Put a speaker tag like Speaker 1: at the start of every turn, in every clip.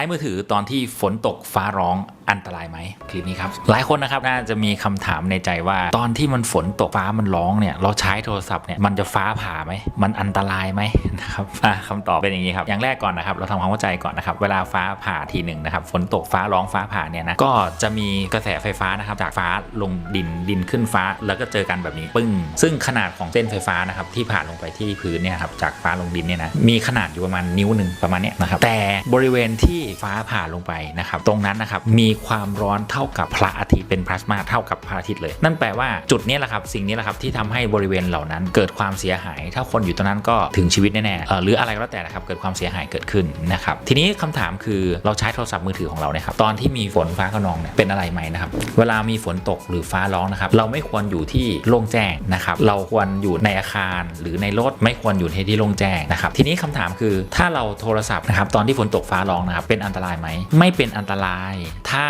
Speaker 1: ช้มือถือตอนที่ฝนตกฟ้าร้อง อันตรายไหมคลิปนี้ครับ หลายคนนะครับน่าจะมีคำถามในใจว่า ตอนที่มันฝนตกฟ้ามันร้องเนี่ยเราใช้โทรศัพท์เนี่ยมันจะฟ้าผ่าไหมมันอันตรายไหมนะครับคำตอบเป็นอย่างนี้ครับอย่างแรกก่อนนะครับเราทำความเข้าใจก่อนนะครับเวลาฟ้าผ่าทีหนึ่งนะครับฝนตกฟ้าร้องฟ้าผ่าเนี่ยนะก็จะมีกระแสไฟฟ้านะครับจากฟ้าลงดินดินขึ้นฟ้า แล้วก็เจอกันแบบนี้ปึ้ง ซึ่งขนาดของเส้นไฟฟ้านะครับที่ผ่านลงไปที่พื้นเนี่ยครับจากฟ้าลงดินเนี่ยนะมีขนาดอยู่ประมาณนิ้วหนึ่งประมาณเนี้ยนะครับแต่บริเวณที่ฟ้าผ่าลงไปนะครับตรงนั้นนะครับมีความร้อนเท่ากับพระอาทิตย์เป็นพลาสมาเท่ากับพระอาทิตย์เลย นั่นแปลว่าจุดนี้แหละครับสิ่งนี้แหละครับที่ทำให้บริเวณเหล่านั้นเกิดความเสียหาย ถ้าคนอยู่ตรงนั้นก็ถึงชีวิตแน่ๆเอ่อหรืออะไรก็แล้วแต่นะครับเกิดความเสียหายเกิดขึ้นนะครับทีนี้คำถามคือเราใช้โทรศัพท์มือถือของเราเนี่ยครับตอนที่มีฝนฟ้าขนองเนี่ยเป็นอะไรไหมนะครับเวลามีฝนตกหรือฟ้าร้องนะครับเราไม่ควรอยู่ที่โล่งแจ้งนะครับเราควรอยู่ในอาคารหรือในรถไม่ควรอยู่ในที่โล่งแจ้งนะครับทีนี้คำถามคือถ้าเราโทรศัพท์นะครับตอนที่ฝนตกฟ้าร้องนะครับเป็นอันตรายไหมไม่เป็นอันตราย ถ้า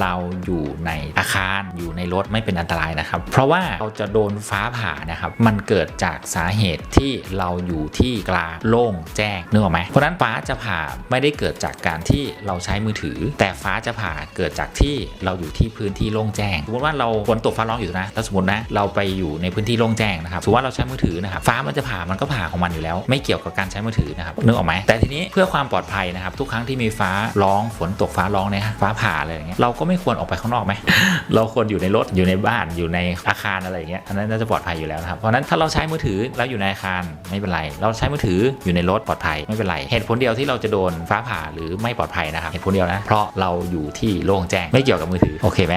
Speaker 1: เราอยู่ในอาคารอยู่ในรถไม่เป็นอันตรายนะครับ เพราะว่าเราจะโดนฟ้าผ่านะครับ มันเกิดจากสาเหตุที่เราอยู่ที่กลางโล่งแจ้งนึกออกไหมเพราะนั้นฟ้าจะผ่าไม่ได้เกิดจากการที่เราใช้มือถือ แต่ฟ้าจะผ่าเกิดจากที่เราอยู่ที่พื้นที่โล่งแจ้งสมมติว่าเราฝนตกฟ้าร้องอยู่นะแล้วสมมตินะเราไปอยู่ในพื้นที่โล่งแจ้งนะครับสมมติว่าเราใช้มือถือนะครับฟ้ามันจะผ่ามันก็ผ่าของมันอยู่แล้ว ไม่เกี่ยวกับการใช้มือถือนะครับนึกออกไหมแต่ทีนี้เพื่อความปลอดภัยนะครับ ทุกครั้งที่มีฟ้าร้องฝนตกฟ้าร้องเนี่ยฟ้าผ่าอะไรอย่างเงี้ยเราก็ไม่ควรออกไปข้างนอกไหมเราควรอยู่ในรถอยู่ในบ้านอยู่ในอาคารอะไรอย่างเงี้ยอันนั้นน่าจะปลอดภัยอยู่แล้วนะครับเพราะฉะนั้นถ้าเราใช้มือถือแล้วอยู่ในอาคารไม่เป็นไร เราใช้มือถืออยู่ในรถปลอดภัยไม่เป็นไร เหตุผลเดียวที่เราจะโดนฟ้าผ่าหรือไม่ปลอดภัยนะครับเหตุผลเดียวนะเพราะเราอยู่ที่โล่งแจ้งไม่เกี่ยวกับมือถือโอเคไหม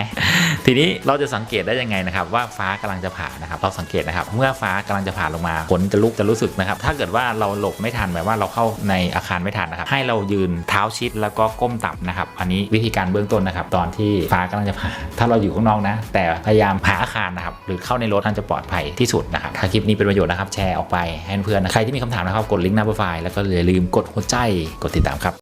Speaker 1: ทีนี้เราจะสังเกตได้ยังไงนะครับว่าฟ้ากำลังจะผ่านะครับเราสังเกตนะครับเมื่อฟ้ากำลังจะผ่าลงมาฝนจะลุกจะรู้สึกนะครับถ้าเกิดว่าเราหลบไม่ทันแบบว่าเราเข้าในอาคารไม่ทันนะครับให้เรายืนเท้าชิดแล้วก็ก้มต่ำนะครับอันนี้วิธีการเบื้องต้นนะครับตอนที่ฟ้ากำลังจะผ่าถ้าเราอยู่ข้างนอกนะ แต่พยายามหาอาคารนะครับหรือเข้าในรถน่าจะปลอดภัยที่สุดนะครับถ้าคลิปนี้เป็นประโยชน์นะครับแชร์ออกไปให้เพื่อนนะใครที่มีคำถามนะครับกดลิงก์หน้าโปรไฟล์แล้วก็อย่าลืมกดหัวใจกดติดตามครับ